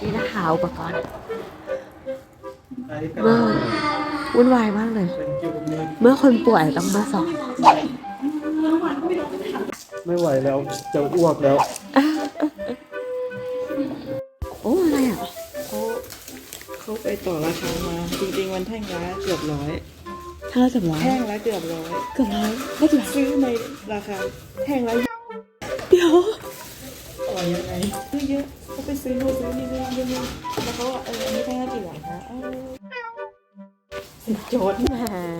นี่นะคะอุปกรณ์เมื่อวุ่นวายมากเลย เมื่อคนป่วยต้องมาสอนไม่ไหวแล้ว จะอ้วกแล้ว โอ้อะไรอะเขาเขาไปต่อราคามา จริงๆมันแท่งละเกือบร้อยถ้าเราจะร้อยแท่งละเกือบร้อยเกือบร้อยไม่กี่บาทซื้อในราคาแท่งละ ซื้อนู่นซื้อนี่เรื่อยๆเรื่อแล้วเขาว่าเอออันนี้แท่งละกี่บาทคะเออโจทย์แหมา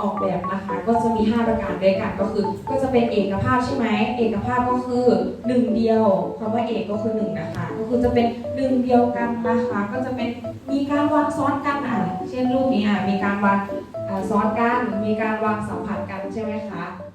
ออกแบบนะคะ ก็จะมี 5 ประการด้วยกันก็คือ ก็จะเป็นเอกภาพใช่ไหมเอกภาพก็คือหนึ่งเดียวคำว่าเอกก็คือหนึ่งนะคะก็คือจะเป็นหนึ่งเดียวกันนะคะก็จะเป็นมีการวางซ้อนกันอะเช่นรูปนี้อะมีการวางซ้อนกันมีการวางสัมผัสกันใช่ไหมคะ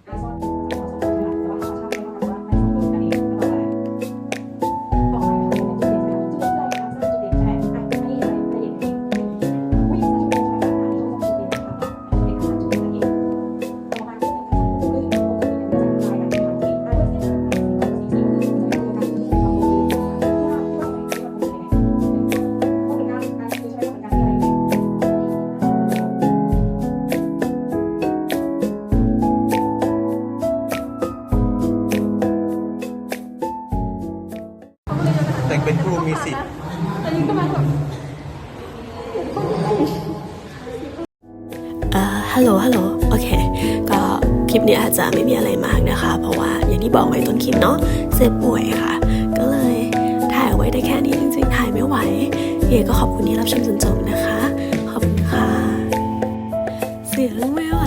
เป็นครูมีสิทธิ์เอ่อฮัลโหล ฮัลโหล โอเค ก็คลิปนี้อาจจะไม่มีอะไรมากนะคะ เพราะว่าอย่างที่บอกไว้ต้นคลิปเนาะเจ็บป่วยค่ะ ก็เลยถ่ายไว้ได้แค่นี้จริงๆ ถ่ายไม่ไหวเอก็ขอบคุณที่รับชมจนจบนะคะ ขอบคุณค่ะ เสียงไม่ไหว